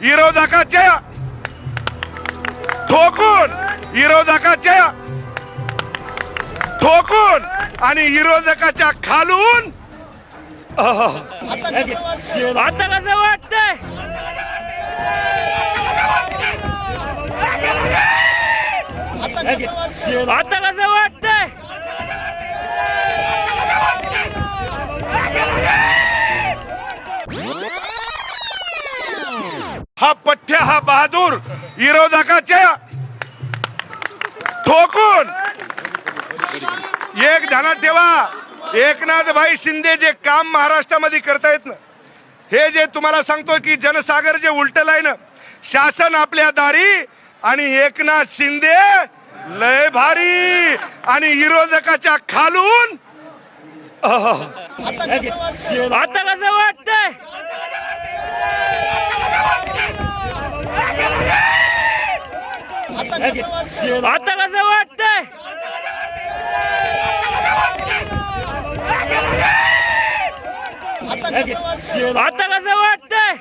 विरोधकाच्या ठोकून विरोधकाच्या ठोकून आणि विरोधकाच्या खालून आता कसं वाटतंय? आता कसं वाटतंय? हा पठ्य हा बहादूर विरोधकाच्या ठोकून. एक ध्यानात ठेवा. एकनाथ भाई शिंदे जे काम महाराष्ट्रामध्ये करतायत ना हे जे तुम्हाला सांगतो की जनसागर जे उलटलाय ना शासन आपल्या दारी आणि एकनाथ शिंदे लय भारी आणि विरोधकाच्या खालून. आता कसं वाटतंय? आता कसं वाटतंय? आता कसं वाटतंय?